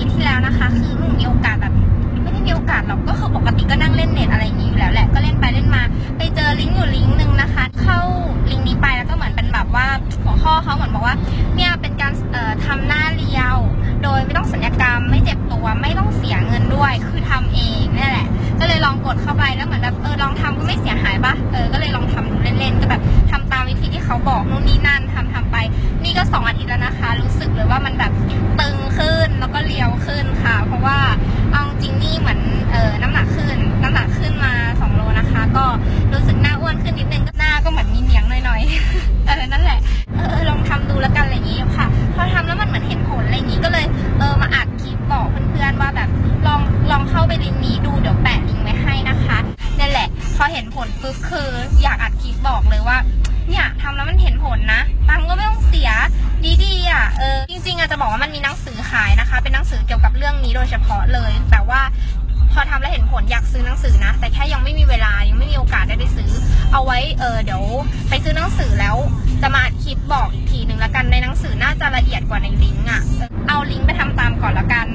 ทิตย์ที่แล้วนะคะ คือหนูมีโอกาสแบบไม่ได้มีโอกาสหรอกก็คือปกติก็นั่งเล่นเน็ตอะไรอย่างนี้อยู่แล้วแหละก็เล่นไปเล่นมา ไปเจอลิงก์อยู่ลิงก์หนึ่งนะคะ เข้าลิงก์นี้ไปแล้วก็เหมือนเป็นแบบว่าหัวข้อเขาเหมือนบอกว่าเนี่ยเป็นการทำหน้าเรียว โดยไม่ต้องสัญญกรรมไม่เจ็บตัวไม่ต้องเสียเงินด้วยคือทำเองนี่แหละ ก็เลยลองกดเข้าไปแล้วเหมือนแบบเออลองทำก็ไม่เสียหายปะเออก็เลยลองทำดูเล่นๆก็แบบทำตามวิธีที่เขาบอกนู่นนี่นั่นทำทำไป นี่ก็สองอาทิตย์แล้วนะคะ รู้สึกเลยว่ามัน ไปลิงก์นี้ดูเดี๋ยวแปะลิงก์ไว้ให้นะคะนั่นแหละ พอเห็นผลปุ๊บคืออยากอัดคลิปบอกเลยว่า เนี่ยทำแล้วมันเห็นผลนะตังก็ไม่ต้องเสียดีๆอะเออจริง ๆอาจจะบอกว่ามันมีหนังสือขายนะคะ เป็นหนังสือเกี่ยวกับเรื่องนี้โดยเฉพาะเลย แต่ว่าพอทำแล้วเห็นผลอยากซื้อหนังสือนะ แต่แค่ยังไม่มีเวลายังไม่มีโอกาสได้ไปซื้อ เอาไว้เออเดี๋ยวไปซื้อหนังสือแล้ว จะมาอัดคลิปบอกอีกทีหนึ่งละกันในหนังสือน่าจะละเอียดกว่าในลิงก์อะเอาลิงก์ไปทำตามก่อนละกัน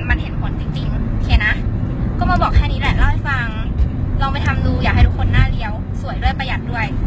đẹp đuổi.